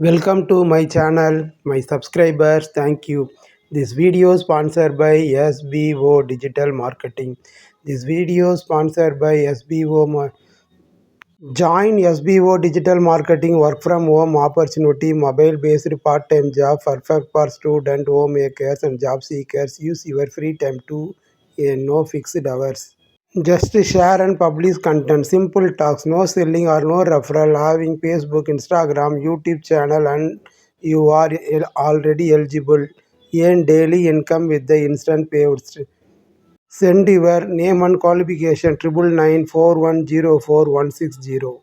Welcome to my channel, my subscribers, thank you. This video sponsored by SBO Digital Marketing. This video sponsored by SBO. Join SBO Digital Marketing work from home opportunity, mobile based part time job, perfect for student, homemakers, and job seekers. Use your free time to earn no fixed hours. Just share and publish content. Simple talks, no selling or no referral. Having Facebook, Instagram, YouTube channel, and you are already eligible. Earn daily income with the instant payouts. Send your name and qualification triple nine four one zero four one six zero.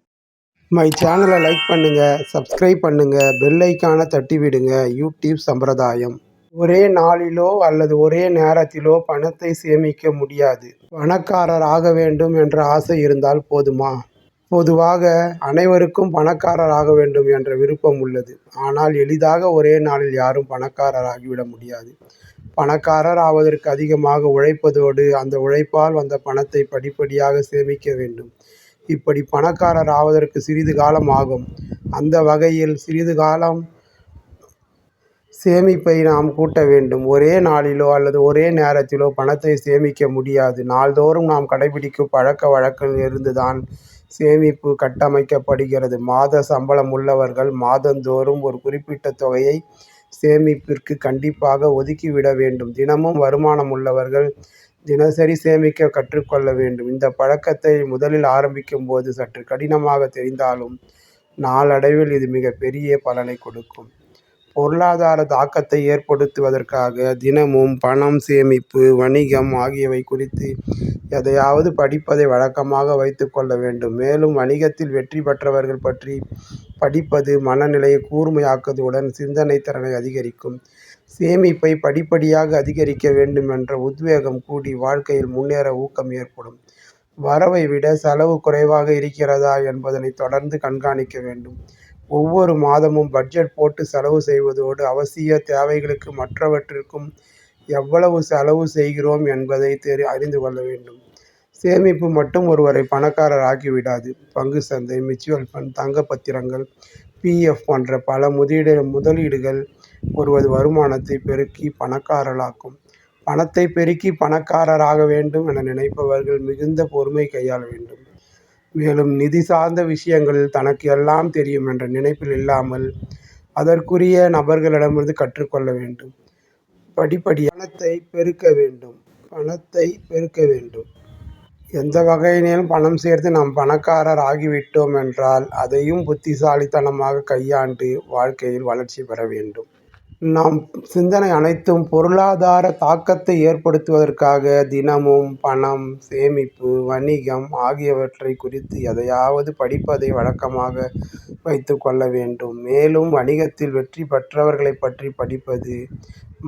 My சேனலை like பண்ணுங்கள் subscribe பண்ணுங்கள் bell ஐக்கானை தட்டி விடுங்க. YouTube சம்பிரதாயம். ஒரே நாளிலோ அல்லது ஒரே நேரத்திலோ பணத்தை சேமிக்க முடியாது. பணக்காரர் ஆக வேண்டும் என்ற ஆசை இருந்தால் போதுமா? பொதுவாக அனைவருக்கும் பணக்காரர் ஆக வேண்டும் என்ற விருப்பம் உள்ளது. ஆனால் எளிதாக ஒரே நாளில் யாரும் பணக்காரர் ஆகிவிட முடியாது. பணக்காரர் ஆவதற்கு அதிகமாக உழைப்பதோடு அந்த உழைப்பால் வந்த பணத்தை படிப்படியாக சேமிக்க வேண்டும். இப்படி பணக்காரர் ஆவதற்கு சிறிது காலம் ஆகும். அந்த வகையில் சிறிது காலம் சேமிப்பை நாம் கூட்ட வேண்டும். ஒரே நாளிலோ அல்லது ஒரே நேரத்திலோ பணத்தை சேமிக்க முடியாது. நாள்தோறும் நாம் கடைபிடிக்கும் பழக்க வழக்கம் இருந்துதான் சேமிப்பு கட்டமைக்கப்படுகிறது. மாத சம்பளம் உள்ளவர்கள் மாதந்தோறும் ஒரு குறிப்பிட்ட தொகையை சேமிப்பிற்கு கண்டிப்பாக ஒதுக்கிவிட வேண்டும். தினமும் வருமானம் உள்ளவர்கள் தினசரி சேமிக்க கற்றுக்கொள்ள வேண்டும். இந்த பழக்கத்தை முதலில் ஆரம்பிக்கும் போது சற்று கடினமாக தெரிந்தாலும் நாளடைவில் இது மிகப்பெரிய பலனை கொடுக்கும். பொருளாதார தாக்கத்தை ஏற்படுத்துவதற்காக தினமும் பணம் சேமிப்பு வணிகம் ஆகியவை குறித்து எதையாவது படிப்பதை வழக்கமாக வைத்து கொள்ள வேண்டும் மேலும் வணிகத்தில் வெற்றி பெற்றவர்கள் பற்றி படிப்பது மனநிலையை கூர்மையாக்குவதுடன் சிந்தனை திறனை அதிகரிக்கும் சேமிப்பை படிப்படியாக அதிகரிக்க வேண்டும் என்ற உத்வேகம் கூடி வாழ்க்கையில் முன்னேற ஊக்கம் ஏற்படும். வரவை விட செலவு குறைவாக இருக்கிறதா என்பதனை தொடர்ந்து கண்காணிக்க வேண்டும். ஒவ்வொரு மாதமும் பட்ஜெட் போட்டு செலவு செய்வதோடு அவசிய தேவைகளுக்கு மற்றவற்றிற்கும் எவ்வளவு செலவு செய்கிறோம் என்பதை தெரி அறிந்து கொள்ள வேண்டும். சேமிப்பு மட்டும் ஒருவரை பணக்காரர் ஆக்கிவிடாது. பங்கு சந்தை, மியூச்சுவல் ஃபண்ட், தங்க பத்திரங்கள், பிஎஃப் போன்ற பல முதலீடு முதலீடுகள் ஒருவது வருமானத்தை பெருக்கி பணக்காரராக்கும். பணத்தை பெருக்கி பணக்காரராக வேண்டும் என நினைப்பவர்கள் மிகுந்த பொறுமை கையாள வேண்டும். மேலும் நிதி சார்ந்த விஷயங்களில் தனக்கு எல்லாம் தெரியும் என்ற நினைப்பில் இல்லாமல் அதற்குரிய நபர்களிடமிருந்து கற்றுக்கொள்ள வேண்டும். படிப்படி பணத்தை பெருக்க வேண்டும். பணத்தை பெருக்க வேண்டும். எந்த வகையிலும் பணம் சேர்த்து நாம் பணக்காரர் ஆகிவிட்டோம் என்றால் அதையும் புத்திசாலித்தனமாக கையாண்டு வாழ்க்கையில் வளர்ச்சி பெற வேண்டும். நம் சிந்தனை அனைத்தும் பொருளாதார தாக்கத்தை ஏற்படுத்துவதற்காக தினமும் பணம் சேமிப்பு வணிகம் ஆகியவற்றை குறித்து எதையாவது படிப்பதை வழக்கமாக வைத்து கொள்ள வேண்டும். மேலும் வணிகத்தில் வெற்றி பெற்றவர்களை பற்றி படிப்பது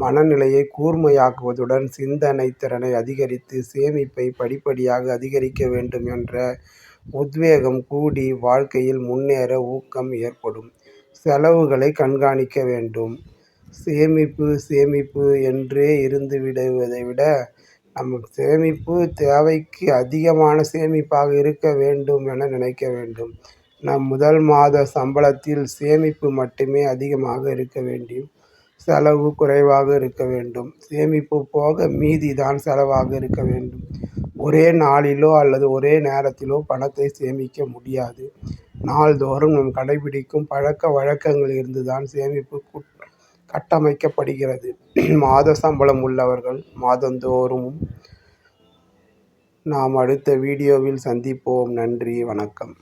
மனநிலையை கூர்மையாக்குவதுடன் சிந்தனை திறனை அதிகரித்து சேமிப்பை படிப்படியாக அதிகரிக்க வேண்டும் என்ற உத்வேகம் கூடி வாழ்க்கையில் முன்னேற ஊக்கம் ஏற்படும். செலவுகளை கண்காணிக்க வேண்டும். சேமிப்பு சேமிப்பு என்றே இருந்து விடுவதை விட நம் சேமிப்பு தேவைக்கு அதிகமான சேமிப்பாக இருக்க வேண்டும் என நினைக்க வேண்டும். நம் முதல் மாத சம்பளத்தில் சேமிப்பு மட்டுமே அதிகமாக இருக்க வேண்டும். செலவு குறைவாக இருக்க வேண்டும். சேமிப்பு போக மீதி தான் செலவாக இருக்க வேண்டும். ஒரே நாளிலோ அல்லது ஒரே நேரத்திலோ பணத்தை சேமிக்க முடியாது. நாள்தோறும் நம் கடைபிடிக்கும் பழக்க வழக்கங்கள் இருந்துதான் சேமிப்பு கட்டமைக்கப்படுகிறது. மாத சம்பளம் உள்ளவர்கள் மாதந்தோறும் நாம் அடுத்த வீடியோவில் சந்திப்போம். நன்றி வணக்கம்.